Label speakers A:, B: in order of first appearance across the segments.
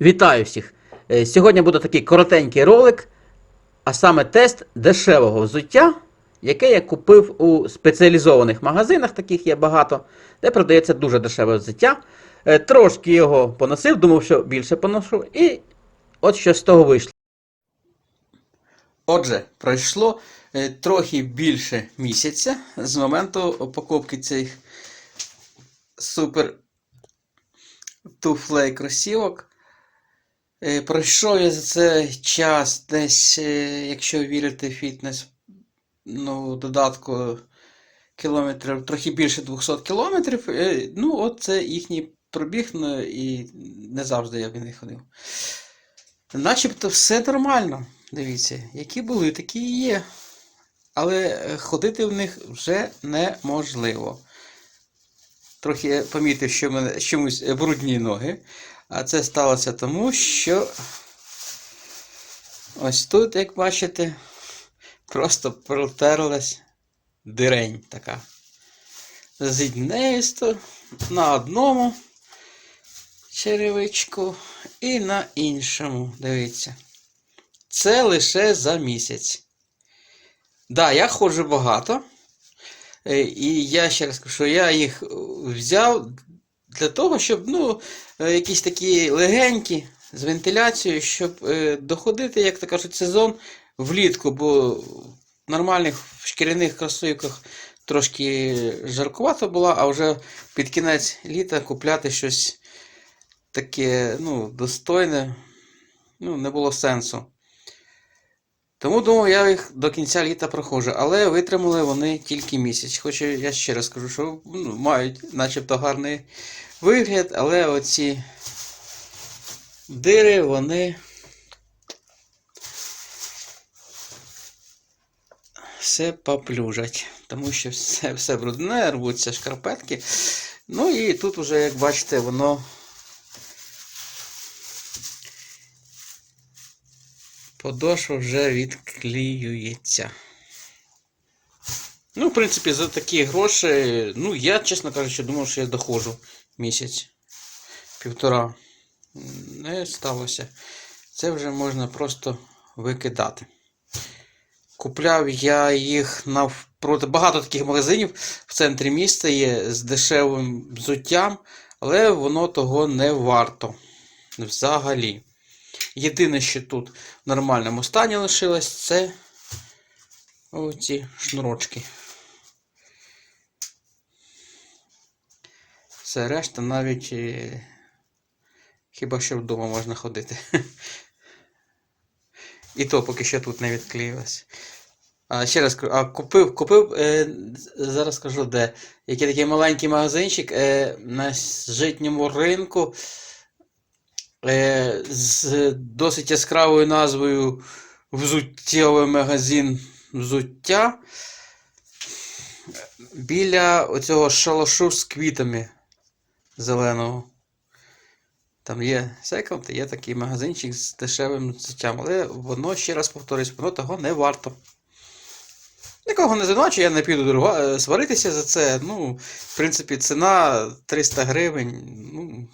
A: Вітаю всіх! Е, Сьогодні буде такий коротенький ролик, а саме тест дешевого взуття, яке я купив у спеціалізованих магазинах, таких є багато, де продається дуже дешеве взуття. Е, Трошки його поносив, думав, що більше поношу, і от що з того вийшло. Отже, пройшло е, трохи більше місяця з моменту покупки цих супер туфлей кросівок. Е, Пройшов я за цей час десь, е, якщо вірити фітнес, ну, додатку кілометрів, трохи більше 200 кілометрів. Е, Ну, от це їхній пробіг, ну, і не завжди я в них ходив. Начебто все нормально. Дивіться, які були, такі і є. Але ходити в них вже неможливо. Трохи помітив, що в мене чомусь брудні ноги. А це сталося тому, що ось тут, як бачите, просто протерлась дирень така. Зіднеїсто на одному черевичку і на іншому. Дивіться. Це лише за місяць. Да, я ходжу багато. Е, І я ще раз кажу, що я їх взяв для того, щоб ну, е, якісь такі легенькі з вентиляцією, щоб е, доходити, як то кажуть, сезон влітку, бо в нормальних шкіряних кросівках трошки жаркувато було, а вже під кінець літа купляти щось таке ну, достойне, ну, не було сенсу. Тому думав, я їх до кінця літа проходжу, але витримали вони тільки місяць. Хоча я ще раз скажу, що ну, мають начебто гарний вигляд, але оці дири, вони все поплюжать. Тому що все, все брудне, рвуться шкарпетки. Ну і тут уже, як бачите, воно подошва вже відклеюється. Ну, в принципі, за такі гроші, ну, я, чесно кажучи, думав, що я доходжу місяць, півтора. Не сталося. Це вже можна просто викидати. Купляв я їх навпроти. Багато таких магазинів в центрі міста є з дешевим взуттям, але воно того не варто. Взагалі. Єдине, що тут в нормальному стані лишилось, це оці шнурочки. Все решта навіть е, хіба що вдома можна ходити. І то поки що тут не відклеїлось. А ще раз кажу, а купив, купив, е, зараз скажу де. Який такий маленький магазинчик е, на житньому ринку з досить яскравою назвою Взуттєвий магазин взуття біля оцього шалашу з квітами зеленого. Там є секонд, є такий магазинчик з дешевим взуттям, але воно, ще раз повторюсь, воно того не варто. Нікого не звинувачую, я не піду е, сваритися за це. Ну, в принципі, ціна 300 гривень. Ну,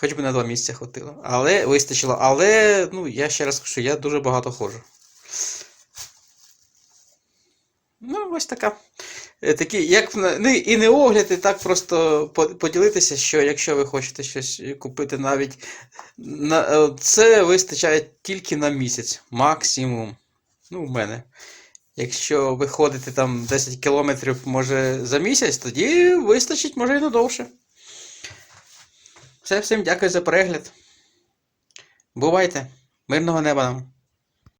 A: хоч би на два місця хватило. Але вистачило. Але, ну, я ще раз кажу, я дуже багато ходжу. Ну, ось така. Е, Такі, як ну, і не огляд, і так просто поділитися, що якщо ви хочете щось купити навіть на, е, це вистачає тільки на місяць, максимум. Ну, у мене. Якщо ви ходите там 10 кілометрів, може, за місяць, тоді вистачить, може, і надовше. Все, всім дякую за перегляд. Бувайте! Мирного неба нам!